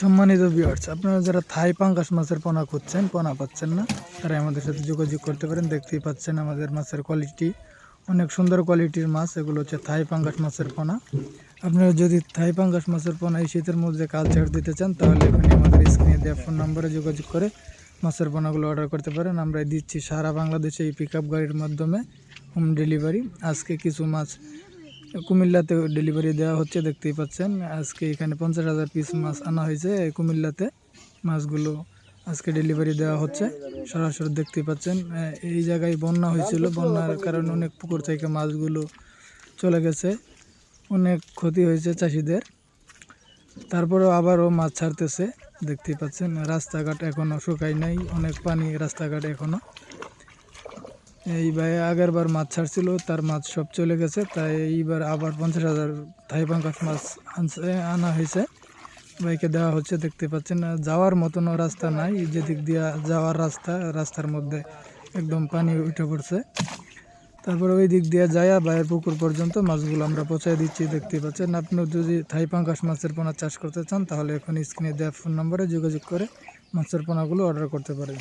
সম্মানিত ভিউয়ার্স আপনারা যারা থাই পাঙ্গাস মাছের পোনা খুঁজছেন, পোনা পাচ্ছেন না তারা আমাদের সাথে যোগাযোগ করতে পারেন। দেখতেই পাচ্ছেন আমাদের মাছের কোয়ালিটি অনেক সুন্দর কোয়ালিটির মাছ, এগুলো হচ্ছে থাই পাঙ্গাস মাছের পোনা। আপনারা যদি থাই পাঙ্গাস মাছের পোনা এই শীতের মধ্যে কালচার দিতে চান, তাহলে এখানে আমাদের স্ক্রিনে দেওয়া ফোন নম্বরে যোগাযোগ করে মাছের পোনাগুলো অর্ডার করতে পারেন। আমরা দিচ্ছি সারা বাংলাদেশে এই পিক গাড়ির মাধ্যমে হোম ডেলিভারি আজকে কিছু মাছ কুমিল্লাতে ডেলিভারি দেওয়া হচ্ছে, দেখতেই পাচ্ছেন। আজকে এখানে পঞ্চাশ হাজার পিস মাছ আনা হয়েছে কুমিল্লাতে। মাছগুলো আজকে ডেলিভারি দেওয়া হচ্ছে। সরাসরি দেখতেই পাচ্ছেন এই জায়গায় বন্যা হয়েছিল। বন্যার কারণে অনেক পুকুর থেকে মাছগুলো চলে গেছে। অনেক ক্ষতি হয়েছে চাষিদের। তারপরেও আবারও মাছ ছাড়তেছে, দেখতেই পাচ্ছেন। রাস্তাঘাট এখনও শুকায় নাই, অনেক পানি রাস্তাঘাট এখনও এইবার আগের বার মাছ ছাড়ছিল, তার মাছ সব চলে গেছে, তাই এইবার আবার পঞ্চাশ হাজার থাই পাঙ্কাশ মাছ আনছে, আনা হয়েছে। বাইকে দেওয়া হচ্ছে, দেখতে পাচ্ছেন, যাওয়ার মতনও রাস্তা নাই যেদিক দিয়ে যাওয়ার রাস্তা, রাস্তার মধ্যে একদম পানি উঠে পড়ছে। তারপরে ওই দিক দিয়ে যায় বাইরের পুকুর পর্যন্ত মাছগুলো আমরা পৌঁছায় দিচ্ছি, দেখতে পাচ্ছেন। আপনি যদি থাই পাঙ্কাশ মাছের পোনা চাষ করতে চান, তাহলে এখন স্ক্রিনে দেওয়া ফোন নম্বরে যোগাযোগ করে মাছের পোনাগুলো অর্ডার করতে পারেন।